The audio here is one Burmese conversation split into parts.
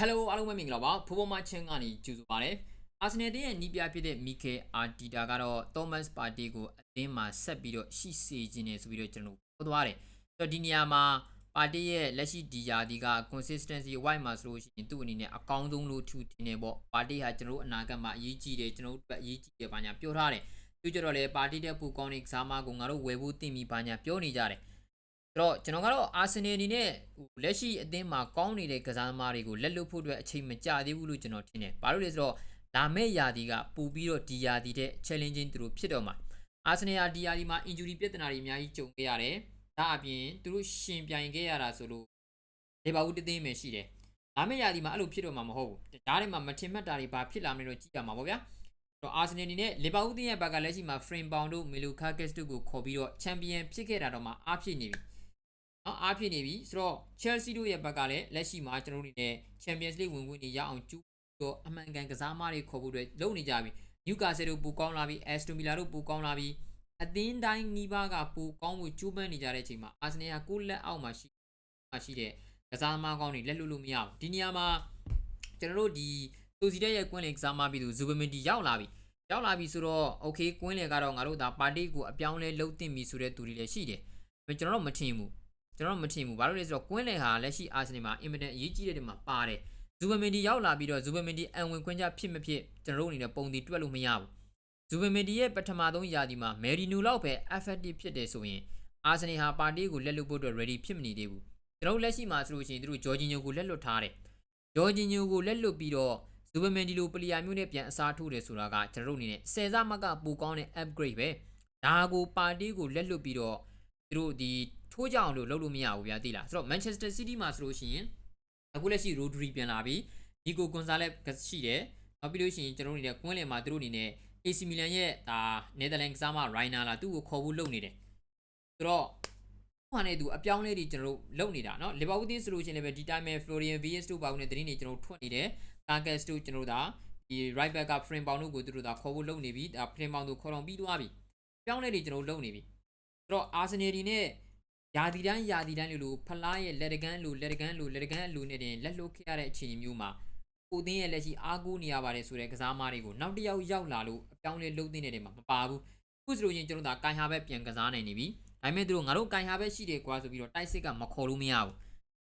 Hello အားလုံးပဲမင်္ဂလာပါဖိုးဖိုးမချင်းကနေကြိုဆိုပါရစေအာဆင်နယ်တင်းရဲ့နီးပြဖြစ်တဲ့မီကေအာတီတာကတော့သောမတ်ပါတီကိုအသင်းမှာဆက်ပြီးတော့ရှိစေခြင်းနေဆိုပြီးတော့ကျွန်တော်ပြောသွားတယ်ဆိုတော့ဒီနေရာမှာပါတီရဲ့လက်ရှိဒီယာဒီက consistency wide မှာဆိုလို့ရှိရင်သူ့အနေနဲ့အကောင်းဆုံးလို့ထူထင်နေပေါ့ပါတီဟာကျွန်တော်တို့အနာဂတ်မှာအရေးကြီးတယ်ကျွန်တော်တို့အတွက်အရေးကြီးတယ်ဘာညာပြောထားတယ်သူကြတော့လေပါတီတဲ့ပူကောင်းတဲ့ကစားမကိုငါတို့ဝယ်ဖို့တင့်ပြီးဘာညာပြောနေကြတယ်ဆို တော့ကျွန်တော်ကတော့အာဆင်နယ်အနေနဲ့ဟိုလက်ရှိအသင်းမှာကောင်းနေတဲ့ကစားသမားတွေကိုလက်လွတ်ဖို့အတွက်အချိန်မကြာသေးဘူးလို့ကျွန်တော်ထင်တယ်။ဘာလို့လဲဆိုတော့လာမယ့်ယာဒီကပူပြီးတော့ဒီယာဒီတဲ့ challenging သူတို့ဖြစ်တော့မှာအာဆင်နယ်ဟာဒီယာဒီမှာ injury ပြဿနာတွေအများကြီးကြုံခဲ့ရတယ်။ဒါအပြင်သူတို့ရှင်ပြိုင်ခဲ့ရတာဆိုလို့လေဘာဦးတသိမ်းပဲရှိတယ်။လာမယ့်ယာဒီမှာအဲ့လိုဖြစ်တော့မှာမဟုတ်ဘူး။ဒါးထဲမှာမထင်မှတ်တာတွေဘာဖြစ်လာမလဲတော့ကြည့်ရမှာပေါ့ဗျာ။တော့အာဆင်နယ်အနေနဲ့လီဗာပူးတင်းရဲ့ဘက်ကလက်ရှိမှာ frame pound တို့ Melu Carcass တို့ကိုခေါ်ပြီးတော့ champion ဖြစ်ခဲ့တာတော့မှအားဖြစ်နေပြီ။ နော်အားဖြစ်နေပြီဆိုတော့ Chelsea တို့ရဲ့ဘက်ကလည်းလက်ရှိမှာကျွန်တော်တို့အနေနဲ့ Champions League ဝင်ခွင့်တွေရအောင်ကျူးတော့အမှန်ကန်ကစားမတွေခေါ်ဖို့အတွက်လုပ်နေကြပြီ။ Newcastle တို့ပူကောင်းလာပြီ Aston Villa တို့ပူကောင်းလာပြီအသင်းတိုင်းနီးပါးကပူကောင်းမှုကျူးပန်းနေကြတဲ့အချိန်မှာ Arsenal ကကိုယ့်လက်အောက်မှာရှိမှာရှိတဲ့ကစားသမားကောင်းတွေလက်လွတ်လို့မရဘူး။ဒီနေရာမှာကျွန်တော်တို့ဒီတူစီတဲ့ရဲ့ကွင်းလင်ကစားမပြီးသူဇူဘမင်တီရောက်လာပြီ။ရောက်လာပြီဆိုတော့ okay ကွင်းလင်ကတော့ငါတို့ဒါပါတီကိုအပြောင်းလဲလုပ်တင်ပြီဆိုတဲ့သူတွေလည်းရှိတယ်။ကျွန်တော်တို့မထင်ဘူး။ ကျွန်တော်မထင်ဘူး။ဘာလို့လဲဆိုတော့ကွင်းလင်ဟာလက်ရှိအာဆင်နယ်မှာအင်မတန်အရေးကြီးတဲ့နေရာမှာပါတယ်။ဇူဘမင်တီရောက်လာပြီးတော့ဇူဘမင်တီအံဝင်ခွင့်ကြဖြစ်မဖြစ်ကျွန်တော်တို့အနေနဲ့ပုံတီတွက်လို့မရဘူး။ဇူဘမင်တီရဲ့ပထမဆုံးယာဒီမှာမယ်ရီနူလောက်ပဲ effective ဖြစ်တယ်ဆိုရင်အာဆင်နယ်ဟာပါတီကိုလက်လွတ်ဖို့အတွက် ready ဖြစ်မနေသေးဘူး။ကျွန်တော်တို့လက်ရှိမှာဆိုလို့ရှိရင်သူတို့ဂျော်ဂျင်ညိုကိုလက်လွတ်ထားတယ်။ဂျော်ဂျင်ညိုကိုလက်လွတ်ပြီးတော့ဇူဘမင်တီလိုပလီယာမျိုးနဲ့ပြန်အစားထိုးတယ်ဆိုတာကကျွန်တော်တို့အနေနဲ့ဆယ်စမကပိုကောင်းတဲ့ upgrade ပဲ။ဒါကိုပါတီကိုလက်လွတ်ပြီးတော့သူတို့ဒီ ထိုးကြအောင်လို့လုပ်လို့မရဘူးဗျာသိလား။ဆိုတော့ Manchester City မှာဆိုလို့ရှိရင်အခုလက်ရှိ Rodri ပြန်လာပြီ။ Nico Gonzalez ရှိတယ်။နောက်ပြီးလို့ရှိရင်ကျွန်တော်တို့အနေနဲ့ကွင်းလင်မှာသူတို့အနေနဲ့ AC Milan ရဲ့ဒါ Netherlands ကစားမ Reina လာသူ့ကိုခေါ်ဖို့လုပ်နေတယ်။ဆိုတော့ဟိုကနေသူအပြောင်းလဲတွေကျွန်တော်တို့လုပ်နေတာเนาะလီဗာပူးတင်းဆိုလို့ရှိရင်လည်းပဲဒီတိုင်းပဲ Florian Wirtz တို့ပါဝင်တဲ့သတင်းတွေကျွန်တော်တို့ထွက်နေတယ်။ Carcass တို့ကျွန်တော်တို့ဒါဒီ right back က frame bound တို့ကိုသူတို့ဒါခေါ်ဖို့လုပ်နေပြီဒါ frame bound တို့ခေါ်တော့ပြီးသွားပြီ။ပြောင်းလဲတွေကျွန်တော်တို့လုပ်နေပြီ။ဆိုတော့ Arsenal ဒီနဲ့ ယာဒီတိုင်းယာဒီတိုင်းလို့လို့ဖလားရဲ့လက်တကန်းလို့လက်တကန်းလို့လက်တကန်းလို့နဲ့တင်လက်လွတ်ခဲ့ရတဲ့အခြေအနေမျိုးမှာကိုသင်းရဲ့လက်ရှိအားကိုးနေရပါတယ်ဆိုတဲ့ကစားမားတွေကိုနောက်တစ်ယောက်ရောက်လာလို့အပြောင်းလဲလုပ်တဲ့နေတယ်မှာမပါဘူးခုဆိုလို့ချင်းကျွန်တော်ဒါကန်ဟာဘက်ပြန်ကစားနိုင်နေပြီဒါပေမဲ့သူတို့ငါတို့ကန်ဟာဘက်ရှိတယ်ကွာဆိုပြီးတော့တိုက်စစ်ကမခေါ်လို့မရဘူး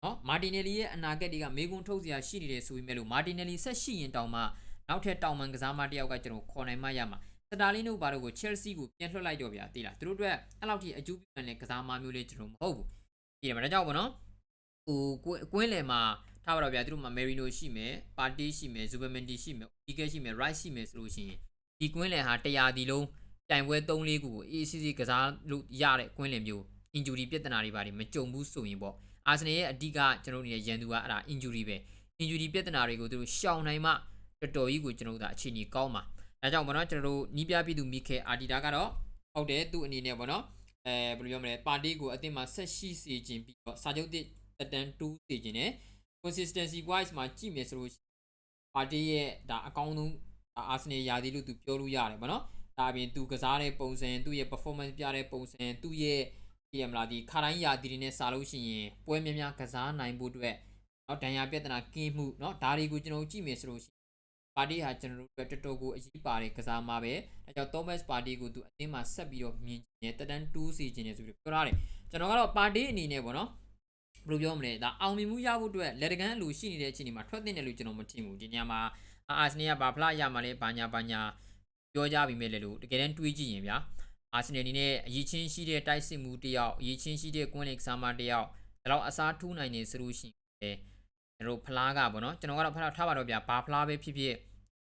နော်မာတင်နယ်လီရဲ့အနာဂတ်တွေကမေကွန်းထုတ်စရာရှိနေတယ်ဆိုပေမဲ့လို့မာတင်နယ်လီဆက်ရှိရင်တောင်မှနောက်ထပ်တောင်မှန်ကစားမတစ်ယောက်ကကျွန်တော်ခေါ်နိုင်မှရမှာ စတာလင်းတို့ဘာတို့ကို Chelsea ကိုပြန်လွှတ်လိုက်တော့ဗျာသိလားသူတို့အတွက်အဲ့လောက်ထိအကျိုးပြုတဲ့ကစားမမျိုးလေးကျွန်တော်မဟုတ်ဘူးဒီမှာဒါကြောင့်ပေါ့နော်ဟိုကွင်းလယ်မှာထားပါတော့ဗျာသူတို့မှာ Merino ရှိမယ်ပါတီရှိမယ် Zubermenti ရှိမယ် Ike ရှိမယ် Rice ရှိမယ်ဆိုလို့ရှိရင်ဒီကွင်းလယ်ဟာ100ဒီလုံးတိုင်ပွဲ3-4ခုကို ACC ကစားလို့ရတဲ့ကွင်းလယ်မျိုး injury ပြဿနာတွေပါတယ်မကြုံဘူးဆိုရင်ပေါ့အာဆင်နယ်ရဲ့အဓိကကျွန်တော်တို့နေတဲ့ရန်သူကအဲ့ဒါ injury ပဲ injury ပြဿနာတွေကိုသူတို့ရှောင်နိုင်မှတော်တော်ကြီးကိုကျွန်တော်တို့ဒါအခြေအနေကောင်းပါ အဲကြောင့်ပေါ့နော်ကျွန်တော်တို့နီးပြပြည်သူမိခဲအာဒီတာကတော့ဟုတ်တယ်သူ့အနေနဲ့ပေါ့နော်အဲဘယ်လိုပြောမလဲပါတီကိုအသင်းမှာဆက်ရှိစေခြင်းပြီးတော့စာချုပ်တစ်တက်တန်း2စေခြင်းနဲ့ consistency wise မှာကြည့်မယ်ဆိုလို့ပါတီရဲ့ဒါအကောင်းဆုံးအာဆင်နယ်ယာဒီလို့သူပြောလို့ရတယ်ဗောနော်ဒါအပြင်သူကစားတဲ့ပုံစံသူ့ရဲ့ performance ပြတဲ့ပုံစံသူ့ရဲ့ကြည့်ရမလားဒီခါတိုင်းယာဒီတွေနဲ့စားလို့ရှိရင်ပွဲများများကစားနိုင်ဖို့အတွက်เนาะဒဏ်ရာပြဿနာကင်းမှုเนาะဒါတွေကိုကျွန်တော်ကြည့်မယ်ဆိုလို့ရှိရင် ပါတီဟာကျွန်တော်တို့တော်တော်ကိုအရေးပါတဲ့ကစားမှာပဲအဲကြောင့် Thomas ပါတီကိုသူအသင်းမှာဆက်ပြီးတော့မြင်နေတက်တန်း2စီခြင်းနေဆိုပြီးပြောရတယ်ကျွန်တော်ကတော့ပါတီအနေနဲ့ပေါ့နော်ဘယ်လိုပြောမလဲဒါအောင်မြင်မှုရဖို့အတွက်လက်တကန်းလူရှိနေတဲ့အချိန်ဒီမှာထွက်တင်တယ်လို့ကျွန်တော်မထင်ဘူးဒီညမှာအာဆင်နယ်ကဘာဖလားရမှာလဲဘာညာဘာညာပြောကြပြီးမဲ့လေလို့တကယ်တမ်းတွေးကြည့်ရင်ဗျာအာဆင်နယ်အနေနဲ့အရေးချင်းရှိတဲ့တိုက်စစ်မှုတယောက်အရေးချင်းရှိတဲ့ကွင်းလင်ကစားမတယောက်ဒါတော့အစားထိုးနိုင်နေဆိုလို့ရှိရင်ကျွန်တော်ဖလားကပေါ့နော်ကျွန်တော်ကတော့ဖလားထားပါတော့ဗျာဘာဖလားပဲဖြစ်ဖြစ်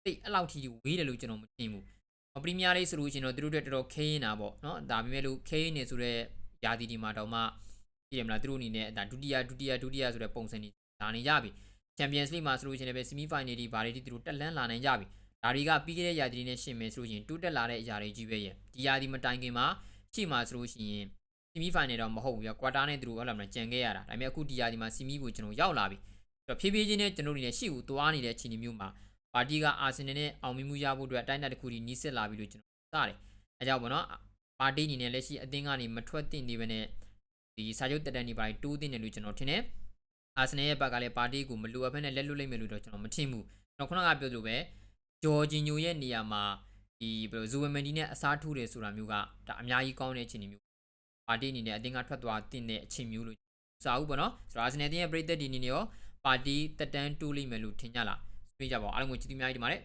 တိတ်အဲ့လောက်ထိဝေးတယ်လို့ကျွန်တော်မထင်ဘူးပရီးမီးယားလိဆိုလို့ရှိရင်တော့သူတို့တော်တော်ခင်းနေတာပေါ့နော်ဒါပေမဲ့လို့ခင်းနေဆိုတော့ယာတီဒီမှာတော့မှကြည့်ရမလားသူတို့အနေနဲ့ဒါဒုတိယဒုတိယဒုတိယဆိုတဲ့ပုံစံတွေလာနေကြပြီ Champions League မှာဆိုလို့ရှိရင်လည်း semi final တွေဘာတွေဒီသူတို့တက်လန်းလာနိုင်ကြပြီဒါတွေကပြီးခဲ့တဲ့ယာတီတွေနဲ့ရှင်မယ်ဆိုလို့ရှိရင်တိုးတက်လာတဲ့အရာတွေကြီးပဲရဲ့ဒီယာတီမတိုင်ခင်မှာရှိမှာဆိုလို့ရှိရင် semi final တော့မဟုတ်ဘူးပြကွာတာနဲ့သူတို့ဟုတ်လားမလားကြံခဲ့ရတာဒါပေမဲ့အခုဒီယာတီမှာ semi ကိုကျွန်တော်ရောက်လာပြီအဲ့တော့ဖြည်းဖြည်းချင်းနဲ့ကျွန်တော်တို့နေရှိဦးသွားနေတဲ့အခြေအနေမျိုးမှာ ပါတီကအာဆင်နယ်နဲ့အောင်မြင်မှုရဖို့အတွက်အတိုင်းအတာတစ်ခုဒီနီးစက်လာပြီလို့ကျွန်တော်စတယ်အဲကြောင့်ပေါ့နော်ပါတီအနေနဲ့လက်ရှိအသင်းကနေမထွက်သင့်သေးဘဲနဲ့ဒီစာချုပ်တက်တန်းနေပါတိုးသင့်တယ်လို့ကျွန်တော်ထင်တယ်အာဆနယ်ရဲ့ဘက်ကလည်းပါတီကိုမလိုအပ်ဘဲနဲ့လက်လွတ်လိုက်မယ်လို့တော့ကျွန်တော်မထင်ဘူးကျွန်တော်ခုနကပြောသလိုပဲဂျော်ဂျီညိုရဲ့နေရာမှာဒီဘယ်လိုဇူဝမန်ဒီနဲ့အစားထိုးတယ်ဆိုတာမျိုးကဒါအများကြီးကောင်းတဲ့အခြေအနေမျိုးပါတီအနေနဲ့အတင်းကထွက်သွားတင်တဲ့အခြေမျိုးလို့စာဦးပေါ့နော်ဆိုတော့အာဆနယ်တင်းရဲ့ပရိသတ်ဒီအနေနဲ့ရောပါတီတက်တန်းတိုးလိမ့်မယ်လို့ထင်ကြလား ဆွေးကြပါဦးအားလုံးကိုကျေးဇူးအများကြီးတင်ပါတယ်